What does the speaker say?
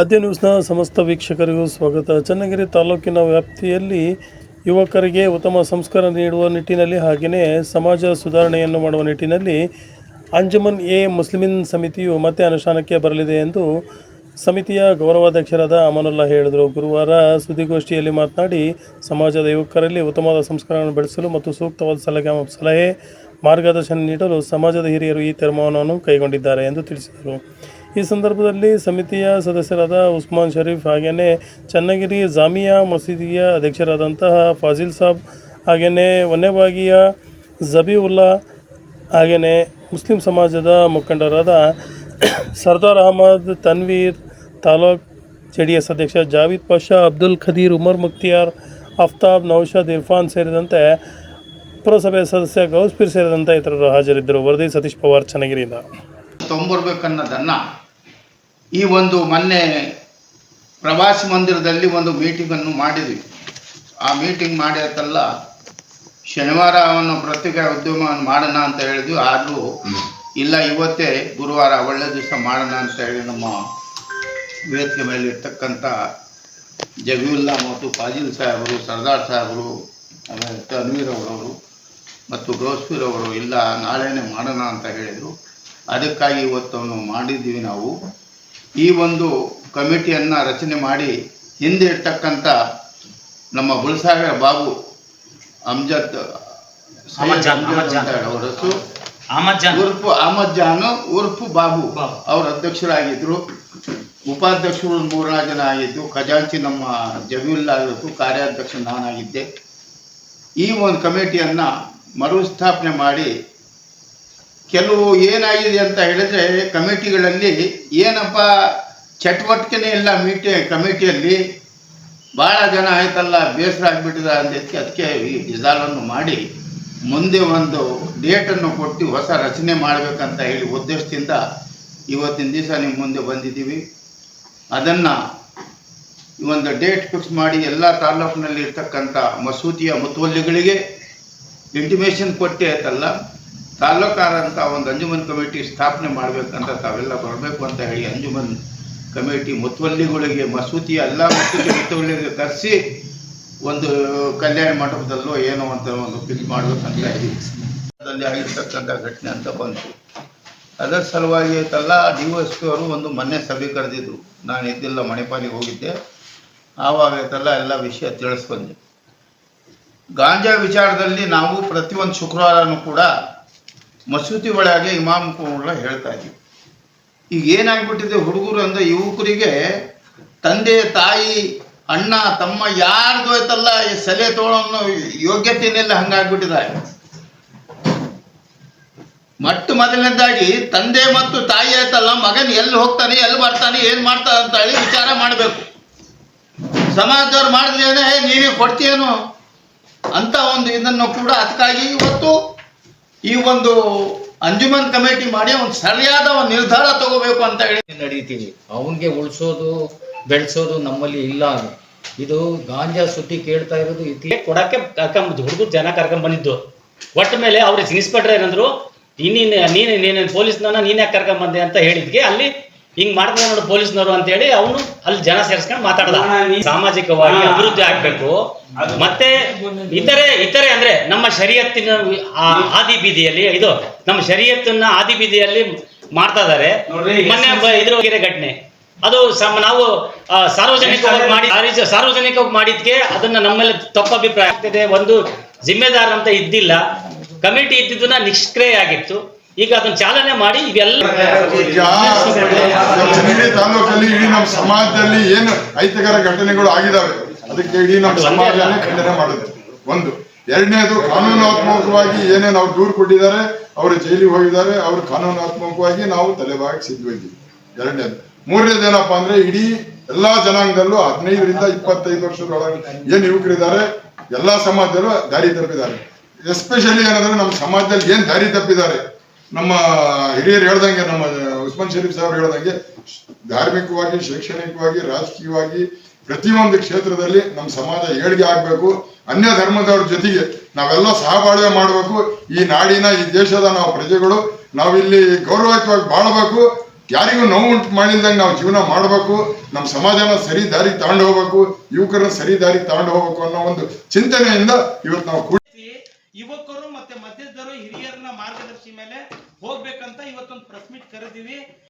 ಆದ್ಯ ನ್ಯೂಸ್ನ ಸಮಸ್ತ ವೀಕ್ಷಕರಿಗೂ ಸ್ವಾಗತ. ಚನ್ನಗಿರಿ ತಾಲೂಕಿನ ವ್ಯಾಪ್ತಿಯಲ್ಲಿ ಯುವಕರಿಗೆ ಉತ್ತಮ ಸಂಸ್ಕಾರ ನೀಡುವ ನಿಟ್ಟಿನಲ್ಲಿ ಹಾಗೆಯೇ ಸಮಾಜ ಸುಧಾರಣೆಯನ್ನು ಮಾಡುವ ನಿಟ್ಟಿನಲ್ಲಿ ಅಂಜಮನ್ ಎ ಮುಸ್ಲಿಮಿನ್ ಸಮಿತಿಯು ಮತ್ತೆ ಅನುಷ್ಠಾನಕ್ಕೆ ಬರಲಿದೆ ಎಂದು ಸಮಿತಿಯ ಗೌರವಾಧ್ಯಕ್ಷರಾದ ಅಮನುಲ್ಲಾ ಹೇಳಿದರು. ಗುರುವಾರ ಸುದ್ದಿಗೋಷ್ಠಿಯಲ್ಲಿ ಮಾತನಾಡಿ, ಸಮಾಜದ ಯುವಕರಲ್ಲಿ ಉತ್ತಮವಾದ ಸಂಸ್ಕಾರವನ್ನು ಬೆಳೆಸಲು ಮತ್ತು ಸೂಕ್ತವಾದ ಸಲಹೆ ಸಲಹೆ ಮಾರ್ಗದರ್ಶನ ನೀಡಲು ಸಮಾಜದ ಹಿರಿಯರು ಈ ತೀರ್ಮಾನವನ್ನು ಕೈಗೊಂಡಿದ್ದಾರೆ ಎಂದು ತಿಳಿಸಿದರು. ಈ ಸಂದರ್ಭದಲ್ಲಿ ಸಮಿತಿಯ ಸದಸ್ಯರಾದ ಉಸ್ಮಾನ್ ಶರೀಫ್ ಹಾಗೆಯೇ ಚನ್ನಗಿರಿ ಜಾಮಿಯಾ ಮಸೀದಿಯ ಅಧ್ಯಕ್ಷರಾದಂತಹ ಫಾಜಿಲ್ ಸಾಬ್ ಹಾಗೆಯೇ ವನ್ಯಭಾಗಿಯ ಜಬೀವುಲ್ಲಾ ಹಾಗೆಯೇ ಮುಸ್ಲಿಂ ಸಮಾಜದ ಮುಖಂಡರಾದ Sardar Ahmed Tanveer, taluk J D S ಅಧ್ಯಕ್ಷ ಜಾವೀದ್ ಪಾಷಾ, ಅಬ್ದುಲ್ ಖದೀರ್, ಉಮರ್ ಮುಕ್ತಿಯಾರ್ ಅಫ್ತಾಬ್ ನೌಷಾದ್ ಇರ್ಫಾನ್ ಸೇರಿದಂತೆ ಪುರಸಭೆ ಸದಸ್ಯ ಗೌಸ್ಪೀರ್ ಸೇರಿದಂತೆ ಇತರರು ಹಾಜರಿದ್ದರು. ವರದಿ ಸತೀಶ್ ಪವಾರ್, ಚನ್ನಗಿರಿಯಿಂದ. ತೊಂಬರ್ಬೇಕನ್ನೋದನ್ನು ಈ ಒಂದು ಮೊನ್ನೆ ಪ್ರವಾಸಿ ಮಂದಿರದಲ್ಲಿ ಒಂದು ಮೀಟಿಂಗನ್ನು ಮಾಡಿದ್ವಿ. ಆ ಮೀಟಿಂಗ್ ಮಾಡಿದಲ್ಲ ಶನಿವಾರ ಅವನು ಪತ್ರಿಕಾ ಉದ್ಯಮವನ್ನು ಮಾಡೋಣ ಅಂತ ಹೇಳಿದ್ವಿ. ಆದರೂ ಇಲ್ಲ, ಇವತ್ತೇ ಗುರುವಾರ ಒಳ್ಳೆ ದಿವಸ ಮಾಡೋಣ ಅಂತ ಹೇಳಿ ನಮ್ಮ ವೇದಿಕೆ ಮೇಲೆ ಇರ್ತಕ್ಕಂಥ ಜಗೀವುಲ್ಲಾ ಮತ್ತು ಫಾಜಿಲ್ ಸಾಹೇಬರು, ಸರ್ದಾರ್ ಸಾಹೇಬರು, ಆಮೇಲೆ ತನ್ವೀರ್ ಅವರವರು ಮತ್ತು ಗೌಸ್ಪೀರ್ ಅವರು, ಇಲ್ಲ, ನಾಳೆನೇ ಮಾಡೋಣ ಅಂತ ಹೇಳಿದರು. ಅದಕ್ಕಾಗಿ ಇವತ್ತನ್ನು ಮಾಡಿದ್ದೀವಿ ನಾವು. ಈ ಒಂದು ಕಮಿಟಿಯನ್ನು ರಚನೆ ಮಾಡಿ ಹಿಂದೆ ಇರ್ತಕ್ಕಂಥ ನಮ್ಮ ಬುಲ್ಸಾಗರ ಬಾಬು ಅಮ್ಜದ್ ಉರ್ಫು ಅಹಮದ್ ಜಾನ್ ಉರ್ಫು ಬಾಬು ಅವರು ಅಧ್ಯಕ್ಷರಾಗಿದ್ದರು ಉಪಾಧ್ಯಕ್ಷರು ಮೂರ್ನಾಲ್ಕು ಜನ ಆಗಿದ್ದು ಖಜಾಂಚಿ ನಮ್ಮ ಜಬೀವುಲ್ಲಾ ಆಗಿತ್ತು ಕಾರ್ಯಾಧ್ಯಕ್ಷ ನಾನಾಗಿದ್ದೆ. ಈ ಒಂದು ಕಮಿಟಿಯನ್ನು ಮರುಸ್ಥಾಪನೆ ಮಾಡಿ ಕೆಲವು ಏನಾಗಿದೆ ಅಂತ ಹೇಳಿದ್ರೆ ಕಮಿಟಿಗಳಲ್ಲಿ ಏನಪ್ಪ ಚಟುವಟಿಕೆನೇ ಇಲ್ಲ ಮೀಟಿ, ಕಮಿಟಿಯಲ್ಲಿ ಭಾಳ ಜನ ಆಯ್ತಲ್ಲ, ಬೇಸರ ಆಗಿಬಿಟ್ಟಿದೆ ಅಂದಕ್ಕೆ ಅದಕ್ಕೆ ಈ ಡಿಸಾಲ್ವನ್ನು ಮಾಡಿ ಮುಂದೆ ಒಂದು ಡೇಟನ್ನು ಕೊಟ್ಟು ಹೊಸ ರಚನೆ ಮಾಡಬೇಕಂತ ಹೇಳಿ ಉದ್ದೇಶದಿಂದ ಇವತ್ತಿನ ದಿವಸ ನಿಮ್ಮ ಮುಂದೆ ಬಂದಿದ್ದೀವಿ. ಅದನ್ನು ಒಂದು ಡೇಟ್ ಫಿಕ್ಸ್ ಮಾಡಿ ಎಲ್ಲ ತಾಲೂಕಿನಲ್ಲಿ ಇರ್ತಕ್ಕಂಥ ಮಸೂದಿಯ ಮುತುವಲ್ಲಿಗಳಿಗೆ ಇಂಟಿಮೇಷನ್ ಕೊಟ್ಟೆ ಆಯ್ತಲ್ಲ. ತಾಲ್ಲೂಕಾದಂಥ ಒಂದು ಅಂಜುಮನ್ ಕಮಿಟಿ ಸ್ಥಾಪನೆ ಮಾಡಬೇಕಂತ ತಾವೆಲ್ಲ ಬರಬೇಕು ಅಂತ ಹೇಳಿ ಅಂಜುಮನ್ ಕಮಿಟಿ ಮುತುವಲ್ಲಿಗಳಿಗೆ ಮಸೂತಿಯ ಎಲ್ಲ ಮಸೂತಿ ಮುತುವಲ್ಲಿಗೆ ಕರೆಸಿ ಒಂದು ಕಲ್ಯಾಣ ಮಂಟಪದಲ್ಲೋ ಏನೋ ಅಂತ ಒಂದು ಫಿಲ್ ಮಾಡಬೇಕಂತ ಹೇಳಿ. ಅದರಲ್ಲಿ ಆಗಿರ್ತಕ್ಕಂಥ ಘಟನೆ ಅಂತ ಬಂತು. ಅದರ ಸಲುವಾಗಿ ಆಯ್ತಲ್ಲ, ಡಿ ಅವರು ಒಂದು ಮೊನ್ನೆ ಸಭೆ ಕರೆದಿದ್ರು. ನಾನು ಇದ್ದಿಲ್ಲ ಮಣಿಪಾಲಿಗೆ ಹೋಗಿದ್ದೆ. ಆವಾಗ ಆಯ್ತಲ್ಲ ಎಲ್ಲ ವಿಷಯ ತಿಳಿಸ್ಬಂದೆ. ಗಾಂಜಾ ವಿಚಾರದಲ್ಲಿ ನಾವು ಪ್ರತಿಯೊಂದು ಶುಕ್ರವಾರನೂ ಕೂಡ ಮಸೂತಿ ಒಳಗೆ ಇಮಾಮ್ ಕೂಡ ಹೇಳ್ತಾ ಇದ್ದೀವಿ ಈಗ ಏನಾಗ್ಬಿಟ್ಟಿದೆ ಹುಡುಗರು ಅಂದ್ರೆ ಯುವಕರಿಗೆ ತಂದೆ ತಾಯಿ ಅಣ್ಣ ತಮ್ಮ ಯಾರ್ದು ಆಯ್ತಲ್ಲ ಈ ಸಲಹೆ ಯೋಗ್ಯತೆ ಯೋಗ್ಯತೆನೆಲ್ಲ ಹಂಗಾಗ್ಬಿಟ್ಟಿದ್ದಾರೆ. ಮೊಟ್ಟ ಮೊದಲನೇದಾಗಿ ತಂದೆ ಮತ್ತು ತಾಯಿ ಆಯ್ತಲ್ಲ ಮಗನ್ ಎಲ್ಲಿ ಹೋಗ್ತಾನೆ ಎಲ್ಲಿ ಬರ್ತಾನೆ ಏನ್ ಮಾಡ್ತಾನೆ ಅಂತ ಹೇಳಿ ವಿಚಾರ ಮಾಡಬೇಕು. ಸಮಾಜದವ್ರು ಮಾಡಿದ್ರೇನೆ "ಏ, ನೀವೇ ಕೊಡ್ತೀಯೇನು? ಅಂತ ಒಂದು ಇದನ್ನು ಕೂಡ ಅದಕ್ಕಾಗಿ ಇವತ್ತು ಈ ಒಂದು ಅಂಜುಮನ್ ಕಮಿಟಿ ಮಾಡಿ ಒಂದು ಸರಿಯಾದ ಒಂದು ನಿರ್ಧಾರ ತಗೋಬೇಕು ಅಂತ ಹೇಳಿ ನಡೀತೀವಿ ಅವನ್ಗೆ ಉಳಿಸೋದು ಬೆಳೆಸೋದು ನಮ್ಮಲ್ಲಿ ಇಲ್ಲ ಅದು ಇದು ಗಾಂಜಾ ಸುದ್ದಿ ಕೇಳ್ತಾ ಇರೋದು ಇತಿ ಕೊಡಕ್ಕೆ ಕರ್ಕೊಂಬ ಹುಡುಗರು ಜನ ಕರ್ಕೊಂಡ್ ಬಂದಿದ್ದು ಒಟ್ಟ ಮೇಲೆ ಅವ್ರಿಗೆ ಇನ್ಸ್ಪೆಕ್ಟರ್ ಏನಂದ್ರು ನೀನ್ ನೀನ್ ನೀನೇನು ಪೊಲೀಸ್ನ ನೀನ್ ಯಾಕೆ ಕರ್ಕೊಂಡ್ ಬಂದೆ ಅಂತ ಹೇಳಿದ್ಗೆ ಅಲ್ಲಿ ಹಿಂಗ್ ಮಾಡ್ತಾರೆ ನೋಡು ಪೊಲೀಸ್ನವರು ಅಂತ ಹೇಳಿ ಅವನು ಅಲ್ಲಿ ಜನ ಸೇರಿಸ್ಕೊಂಡು ಮಾತಾಡ್ದ. ಸಾಮಾಜಿಕವಾಗಿ ಅಭಿವೃದ್ಧಿ ಆಗ್ಬೇಕು. ಮತ್ತೆ ಇತರೆ ಇತರೆ ಅಂದ್ರೆ ನಮ್ಮ ಶರೀಯತ್ತಿನ ಆದಿ ಬೀದಿಯಲ್ಲಿ ಇದು ನಮ್ಮ ಶರೀಯತ್ತನ್ನ ಆದಿ ಬೀದಿಯಲ್ಲಿ ಮಾಡ್ತಾ ಇದಾರೆ. ಮೊನ್ನೆ ಇದ್ರ ಘಟನೆ. ಅದು ನಾವು ಸಾರ್ವಜನಿಕವಾಗಿ ಮಾಡಿ ಸಾರ್ವಜ- ಸಾರ್ವಜನಿಕವಾಗಿ ಮಾಡಿದ್ಕೆ ಅದನ್ನ ನಮ್ಮಲ್ಲಿ ತಪ್ಪು ಅಭಿಪ್ರಾಯ ಆಗ್ತಿದೆ. ಒಂದು ಜಿಮ್ಮೆದಾರ ಅಂತ ಇದ್ದಿಲ್ಲ. ಕಮಿಟಿ ಇದ್ದಿದ್ದನ್ನ ನಿಷ್ಕ್ರಿಯ ಆಗಿತ್ತು. ಈಗ ಅದನ್ನ ಚಾಲನೆ ಮಾಡಿ ಇವೆಲ್ಲ ಈಗ ತಾಲೂಕಲ್ಲಿ ಇಡೀ ನಮ್ಮ ಸಮಾಜದಲ್ಲಿ ಏನು ಅಹಿತಕರ ಘಟನೆಗಳು ಆಗಿದಾವೆ ಅದಕ್ಕೆ ಇಡೀ ನಮ್ಮ ಸಮಾಜನೇ ಖಂಡನೆ ಮಾಡುತ್ತೆ ಒಂದು ಎರಡನೇದು ಕಾನೂನಾತ್ಮಕವಾಗಿ ಏನೇನು ಅವ್ರು ದೂರು ಕೊಟ್ಟಿದ್ದಾರೆ ಅವರು ಜೈಲಿಗೆ ಹೋಗಿದ್ದಾರೆ ಅವ್ರು ಕಾನೂನಾತ್ಮಕವಾಗಿ ನಾವು ತಲೆಬಾಗಿ ಸಿದ್ಧವಾಗಿದ್ದೀವಿ ಎರಡನೇದು. ಮೂರನೇದು ಏನಪ್ಪಾ ಅಂದ್ರೆ ಇಡೀ ಎಲ್ಲಾ ಜನಾಂಗದಲ್ಲೂ ಹದಿನೈದರಿಂದ ಇಪ್ಪತ್ತೈದು ವರ್ಷದೊಳಗೆ ಏನ್ ಯುವಕರಿದ್ದಾರೆ ಎಲ್ಲಾ ಸಮಾಜದಲ್ಲೂ ದಾರಿ ತಪ್ಪಿದ್ದಾರೆ. ಎಸ್ಪೆಷಲಿ ಏನಂದ್ರೆ ನಮ್ಮ ಸಮಾಜದಲ್ಲಿ ಏನ್ ದಾರಿ ತಪ್ಪಿದ್ದಾರೆ ನಮ್ಮ ಹಿರಿಯರು ಹೇಳ್ದಂಗೆ, ನಮ್ಮ ಉಸ್ಮಾನ್ ಶರೀಫ್ ಸಾಹೇಬ್ ಹೇಳ್ದಂಗೆ, ಧಾರ್ಮಿಕವಾಗಿ, ಶೈಕ್ಷಣಿಕವಾಗಿ, ರಾಜಕೀಯವಾಗಿ ಪ್ರತಿಯೊಂದು ಕ್ಷೇತ್ರದಲ್ಲಿ ನಮ್ಮ ಸಮಾಜ ಏಳಿಗೆ ಆಗಬೇಕು. ಅನ್ಯ ಧರ್ಮದವ್ರ ಜೊತೆಗೆ ನಾವೆಲ್ಲ ಸಹಬಾಳ್ವೆ ಮಾಡಬೇಕು. ಈ ನಾಡಿನ, ಈ ದೇಶದ ನಾವು ಪ್ರಜೆಗಳು, ನಾವಿಲ್ಲಿ ಗೌರವಯುತವಾಗಿ ಬಾಳ್ಬೇಕು. ಯಾರಿಗೂ ನೋವು ಉಂಟು ಮಾಡಿಲ್ದಂಗೆ ನಾವು ಜೀವನ ಮಾಡಬೇಕು. ನಮ್ಮ ಸಮಾಜನ ಸರಿ ದಾರಿ ತಗೊಂಡು ಹೋಗ್ಬೇಕು. ಯುವಕರನ್ನ ಸರಿ ದಾರಿಗೆ ತಗೊಂಡು ಹೋಗ್ಬೇಕು ಅನ್ನೋ ಒಂದು ಚಿಂತನೆಯಿಂದ ಇವತ್ತು ನಾವು ಯುವಕರು ಮತ್ತೆ ಮಧ್ಯಸ್ಥರು ಹಿರಿಯರನ್ನ ಮಾರ್ಗದರ್ಶಿ ಮೇಲೆ ಹೋಗ್ಬೇಕಂತ ಇವತ್ತೊಂದು ಪ್ರೆಸ್ ಮೀಟ್ ಕರೆದೀವಿ.